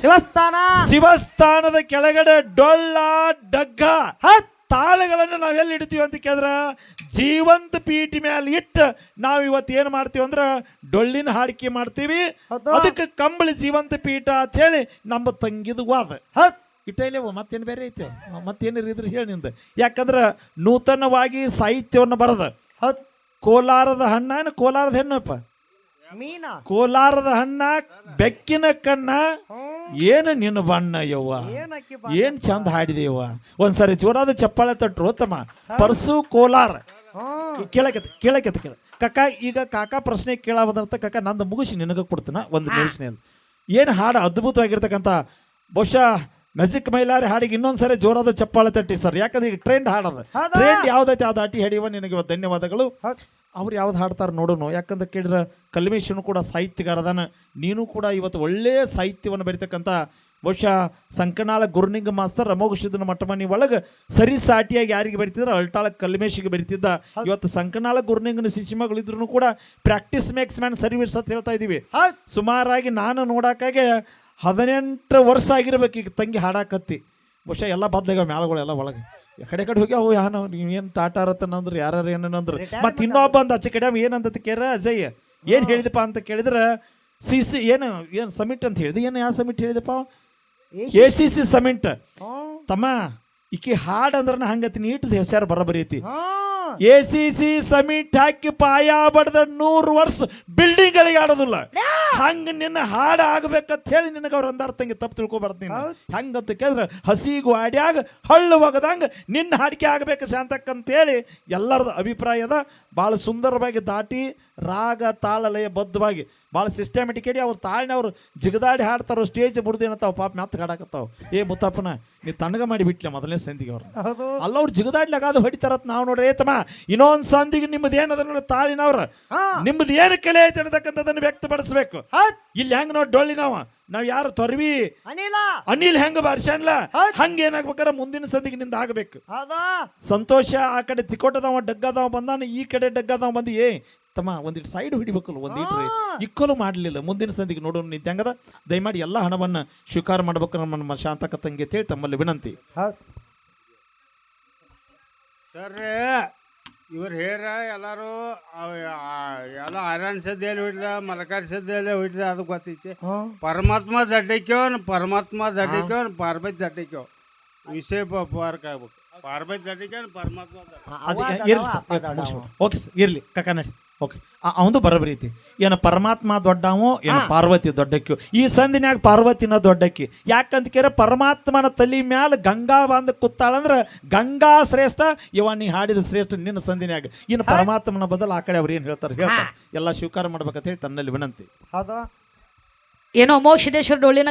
ಶಿವಸ್ಥಾನ. ಶಿವಸ್ಥಾನದ ಕೆಳಗಡೆ ಡೊಳ್ಳ ಡಗ್ಗ ತಾಳೆಗಳನ್ನು ನಾವೆಲ್ಲಿ ಇಡ್ತೀವಿ ಅಂತ ಕೇಳಿದ್ರ ಜೀವಂತ ಪೀಠಿ ಮೇಲೆ ಇಟ್ಟು ನಾವು ಇವತ್ತು ಏನು ಮಾಡ್ತೀವಿ ಅಂದ್ರೆ ಡೊಳ್ಳಿನ ಹಾಡಿಕೆ ಮಾಡ್ತೀವಿ. ಅದಕ್ಕೆ ಕಂಬಳಿ ಜೀವಂತ ಪೀಠ ಅಂತ ಹೇಳಿ ನಮ್ಮ ತಂಗಿದು ವಾದ ಇಟ್ಟೈಲೇವ ಮತ್ತೇನು ಬೇರೆ ಐತೆ? ಮತ್ತೇನು ಇದ್ರೆ ಹೇಳಿ ನಿಂದ. ಯಾಕಂದ್ರೆ ನೂತನವಾಗಿ ಸಾಹಿತ್ಯವನ್ನು ಬರದ. ಕೋಲಾರದ ಹಣ್ಣ ಏನು? ಕೋಲಾರದ ಹೆಣ್ಣಪ್ಪ ಮೀನ. ಕೋಲಾರದ ಹಣ್ಣ ಬೆಕ್ಕಿನ ಕಣ್ಣ. ಏನು ನಿನ್ನ ಬಣ್ಣ ಯವ್ವ? ಏನ್ ಚಂದ ಹಾಡಿದೆ ಯವ್ವ? ಒಂದ್ಸರಿ ಜೋರಾದ ಚಪ್ಪಾಳೆ ತಟ್ರು ತಮ್ಮ ಪರ್ಸು ಕೋಲಾರ. ಕೇಳಕತ್ ಕೇಳಕತ್ತ ಕೇಳ. ಕಕ್ಕ ಈಗ ಕಾಕ ಪ್ರಶ್ನೆ ಕೇಳಾವದಂತ ಕಕ್ಕ ನಂದು ಮುಗಿಸಿ ನಿನಗೆ ಕೊಡ್ತೀನ ಒಂದು ನಿಮಿಷನಲ್ಲಿ ಏನು ಹಾಡು ಅದ್ಭುತವಾಗಿರ್ತಕ್ಕಂಥ ಬಹುಶಃ ಮ್ಯಾಜಿಕ್ ಮೈಲಾರಿ ಹಾಡಿಗೆ ಇನ್ನೊಂದ್ಸರಿ ಜೋರಾದ ಚಪ್ಪಾಳೆ ತಟ್ಟಿ ಸರ್. ಯಾಕಂದ್ರೆ ಈಗ ಟ್ರೆಂಡ್ ಹಾಡದ? ಟ್ರೆಂಡ್ ಯಾವ್ದೈತೆ ಯಾವ್ದು ಅಟ್ಟಿ ಹಿಡಿಯುವ ನಿನಗೆ ಧನ್ಯವಾದಗಳು. ಅವ್ರು ಯಾವ್ದು ಹಾಡ್ತಾರೆ ನೋಡೋಣ ಯಾಕಂದ್ರೆ ಕೇಳಿದ್ರೆ ಕಲ್ಮೇಶನು ಕೂಡ ಸಾಹಿತ್ಯಗಾರ ಅದಾನ ನೀನು ಕೂಡ ಇವತ್ತು ಒಳ್ಳೆಯ ಸಾಹಿತ್ಯವನ್ನು ಬರಿತಕ್ಕಂಥ ಬಹುಶಃ ಸಂಕನಾಳ ಗುರುನಿಂಗ ಮಾಸ್ತರ್ ಅಮೋಘ ಮಠಮನಿ ಒಳಗೆ ಸರಿ ಸಾಟಿಯಾಗಿ ಯಾರಿಗೆ ಬರಿತಿದ್ರೆ? ಅಲ್ಟಾಳ ಕಲ್ಮೇಶಿಗೆ ಬರಿತಿದ್ದ. ಇವತ್ತು ಸಂಕನಾಳ ಗುರುನಿಂಗನ ಶಿಶಿಮಗಳಿದ್ರು ಕೂಡ ಪ್ರಾಕ್ಟೀಸ್ ಮೇಕ್ಸ್ ಮ್ಯಾನ್ ಸರ್ವಿಸ್ ಅಂತ ಹೇಳ್ತಾ ಇದೀವಿ ಸುಮಾರಾಗಿ ನಾನು ನೋಡೋಕ್ಕಾಗೆ ಹದಿನೆಂಟು ವರ್ಷ ಆಗಿರ್ಬೇಕು ಈಗ ತಂಗಿ ಹಾಡಾಕತ್ತಿ. ಬಹುಶಃ ಎಲ್ಲ ಬದ್ಲಾಗ ಮ್ಯಾಲಗಳೆಲ್ಲ ಒಳಗೆ. ಕಡೆ ಕಡೆ ಹೋಗಿ ಅವು ಯಾನ ಏನು ಟಾಟಾ ರತನ್ ಅಂದ್ರೆ ಯಾರು ಏನಂದ್ರೆ ಮತ್ತೆ ಇನ್ನೊಬ್ಬ ಅಂದ ಆಚೆ ಕಡೆ ಏನಂತ ಕೇರ ಅಜಯ್ ಏನು ಹೇಳಿದಪ್ಪ ಅಂತ ಕೇಳಿದ್ರೆ ಸಿ ಸಿ ಏನು ಏನು ಸಮಿಟ್ ಅಂತ ಹೇಳಿದೆ ಏನು ಯಾವ ಸಮಿಟ್ ಹೇಳಿದಪ್ಪ ಎ ಸಿ ಸಿ. ಸಮಿಟ್. ತಮ್ಮ ಈಕಿ ಹಾಡ್ ಅಂದ್ರೆ ಹಂಗತಿ ನೀಟದ ಹೆಸರು ಬರಬರಿ ಐತಿ ಎ ಸಿ ಸಿ ಸಮಿಟ್ ಹಾಕಿ ಪಾಯ ಬಡ್ದ ನೂರು ವರ್ಷ ಬಿಲ್ಡಿಂಗ್ ಗಳಿಗೆ ಆಡೋದಿಲ್ಲ. ಹಂಗ ನಿನ್ನ ಹಾಡ ಆಗ್ಬೇಕಂತ ಹೇಳಿ ನಿನಗೆ ಅವ್ರ ಅಂದಾರ ತಂಗಿ ತಪ್ಪು ತಿಳ್ಕೊಬಾರ್ದು ನೀನು. ಹಂಗಂತ ಕೇಳಿದ್ರೆ ಹಸಿ ಆಡ್ಯಾಗ ಹಳ್ಳು ಒಗದಂಗ ನಿನ್ನ ಹಾಡಿಕೆ ಆಗ್ಬೇಕು ಶಾಂತಕ್ಕಂತೇಳಿ ಎಲ್ಲರದ ಅಭಿಪ್ರಾಯ ಅದ. ಭಾಳ ಸುಂದರವಾಗಿ ದಾಟಿ ರಾಗ ತಾಳಲಯ ಬದ್ಧವಾಗಿ ಭಾಳ ಸಿಸ್ಟಮೆಟಿಕಲಿ ಅವ್ರು ತಾಳ್ನ ಅವ್ರು ಜಿಗದಾಡಿ ಹಾಡ್ತಾರೋ ಸ್ಟೇಜ್ ಮುರಿದೇನತ್ತಾವ ಪಾಪ ಮೆತ್ತ ಹಾಡಾಕತ್ತಾವ. ಏ ಮುತ್ತಪ್ಪನ ನೀ ತಣ್ಣಗ ಮಾಡಿ ಬಿಟ್ಲೆ ಮೊದಲನೇ ಸಂದಿಗೆ ಅವ್ರು ಅಲ್ಲ ಅವ್ರು ಜಿಗದಾಡ್ಲಾಗ ಅದು ಹೊಡಿತಾರತ್ ನಾವು ನೋಡ್ರಿ. ಏತಮ್ಮ ಇನ್ನೊಂದು ಸಂದಿಗೆ ನಿಮ್ಮದು ಏನದ ನೋಡಿ ತಾಳಿನವ್ರ. ನಿಮ್ಮದು ಏನು ಕಲೆ ಐತೆ ಅನ್ನತಕ್ಕಂಥದ್ದನ್ನು ವ್ಯಕ್ತಪಡಿಸ್ಬೇಕು. ಇಲ್ಲಿ ಹೆಂಗ್ ನೋಡಿ ಡೊಳ್ಳಿ ನಾವು? ನಾವ್ ಯಾರು ತೊರ್ವಿ? ಅನಿಲ. ಅನಿಲ್ ಹೆಂಗ ಬರ್ಸಣ್ಲ ಹೌದ್. ಹಂಗ ಏನಾಗ್ಬೇಕಾರ ಮುಂದಿನ ಸದಿಗೆ ನಿಂದ ಆಗ್ಬೇಕು. ಹೌದಾ? ಸಂತೋಷ ಆ ಕಡೆ ತಿಕೋಟದವ ಡಗ್ಗದವ ಬಂದಾನ ಈ ಕಡೆ ಡಗ್ಗದವ ಬಂದು ಏ ತಮ್ಮ ಒಂದಿಟ್ಟು ಸೈಡ್ ಹಿಡಿಬೇಕಲ್ಲ ಒಂದಿಟ್ಟು ಹಾ. ಇಕ್ಕಲು ಮಾಡಲಿಲ್ಲ. ಮುಂದಿನ ಸಂದಿಗೆ ನೋಡೋಣ ನಿಂತಂಗದ ದಯಮಾಡಿ ಎಲ್ಲ ಹಣವನ್ನು ಸ್ವೀಕಾರ ಮಾಡ್ಬೇಕು ನಮ್ಮ ನಮ್ಮ ಶಾಂತಕ ತಂಗಿ ಅಂತ ಹೇಳಿ ತಮ್ಮಲ್ಲಿ ವಿನಂತಿ. ಹೌದ್. ಸರ್ ಇವ್ರು ಹೇರ ಎಲ್ಲರೂ ಎಲ್ಲ ಐರನ್ ಸದ್ಯಲ್ಲಿ ಹೊಡಿದ ಮಲಕಾರಿ ಸದ್ಯಲ್ಲಿ ಹೊಡಿದ ಅದು ಗೊತ್ತೈತಿ. ಪರಮಾತ್ಮ ದಡ್ಡಿಕ್ಯವನ್ ಪರಮಾತ್ಮ ದಡ್ಡಿಕ್ಯವನ್ ಪಾರ್ವತಿ ದಡ್ಡಿಕ್ಯವ್ ವಿಷಯ ಪಾರ್ಕ್ ಆಗ್ಬೇಕು. ಪಾರ್ವತಿ ದಡ್ಡಿಕ್ಯವನ್ ಪರಮಾತ್ಮ ಓಕೆ ಸರ್ ಇರ್ಲಿ ಕಕ್ಕ ನಡಿ. ಓಕೆ. ಅವಂದು ಬರಬರಿ ಐತಿ. ಏನು ಪರಮಾತ್ಮ ದೊಡ್ಡವು ಏನು ಪಾರ್ವತಿ ದೊಡ್ಡಕ್ಕಿ. ಈ ಸಂದಿನ್ಯಾಗ ಪಾರ್ವತಿನ ದೊಡ್ಡಕ್ಕಿ. ಯಾಕಂತ ಕೇರ ಪರಮಾತ್ಮನ ತಲೆ ಮ್ಯಾಲ ಗಂಗಾ ಬಂದು ಕುತ್ತಾಳಂದ್ರ ಗಂಗಾ ಶ್ರೇಷ್ಠ ಇವ ನೀ ಹಾಡಿದ ಶ್ರೇಷ್ಠ ನಿನ್ನ ಸಂದಿನ್ಯಾಗ. ಇನ್ನು ಪರಮಾತ್ಮನ ಬದಲು ಆ ಕಡೆ ಅವ್ರು ಏನು ಹೇಳ್ತಾರೆ? ಹೇಳ್ತಾರೆ. ಎಲ್ಲ ಸ್ವೀಕಾರ ಮಾಡ್ಬೇಕಂತ ಹೇಳಿ ತನ್ನಲ್ಲಿ ವಿನಂತಿ. ಹೌದಾ ಏನೋ ಅಮೋಘ ಸಿದ್ದೇಶ್ವರ ಡೊಳ್ಳಿನ